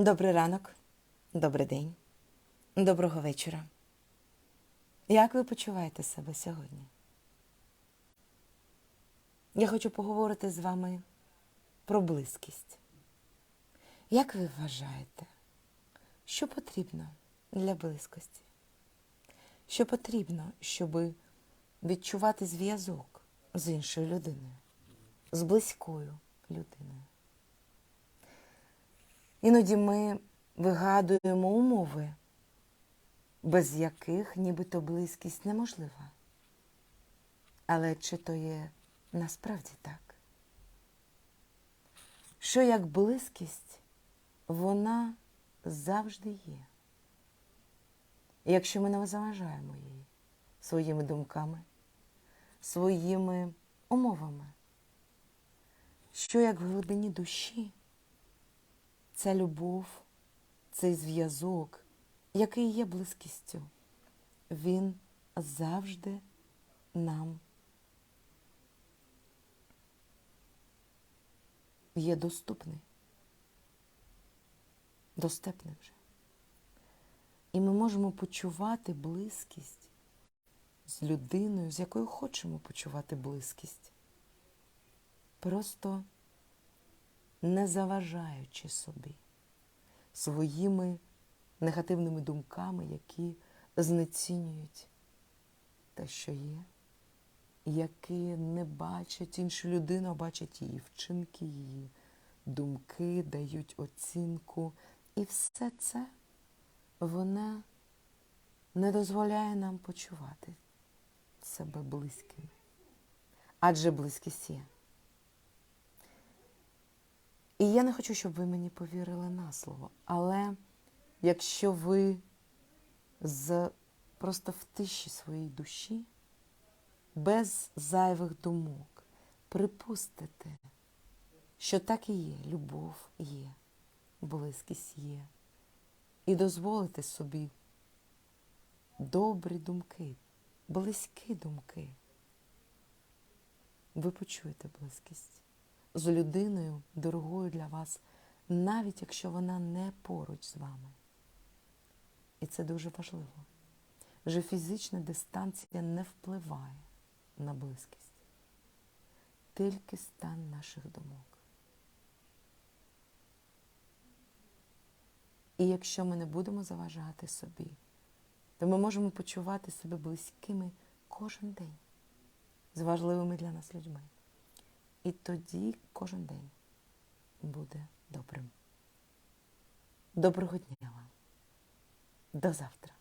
Добрий ранок, добрий день, доброго вечора. Як ви почуваєте себе сьогодні? Я хочу поговорити з вами про близькість. Як ви вважаєте, що потрібно для близькості? Що потрібно, щоб відчувати зв'язок з іншою людиною, з близькою людиною? Іноді ми вигадуємо умови, без яких нібито близькість неможлива. Але чи то є насправді так? Що як близькість, вона завжди є. Якщо ми не заважаємо їй своїми думками, своїми умовами, що як в глибині душі ця любов, цей зв'язок, який є близькістю, він завжди нам є доступний, доступний вже. І ми можемо почувати близькість з людиною, з якою хочемо почувати близькість. Просто не заважаючи собі своїми негативними думками, які знецінюють те, що є, які не бачать іншу людину, а бачать її вчинки, її думки, дають оцінку. І все це вона не дозволяє нам почувати себе близьким. Адже близькість є. І я не хочу, щоб ви мені повірили на слово. Але якщо ви з просто в тиші своєї душі, без зайвих думок, припустите, що так і є, любов є, близькість є, і дозволите собі добрі думки, близькі думки, ви почуєте близькість з людиною дорогою для вас, навіть якщо вона не поруч з вами. І це дуже важливо. Вже фізична дистанція не впливає на близькість, тільки стан наших думок. І якщо ми не будемо заважати собі, то ми можемо почувати себе близькими кожен день з важливими для нас людьми. І тоді кожен день буде добрим. Доброго дня вам. До завтра.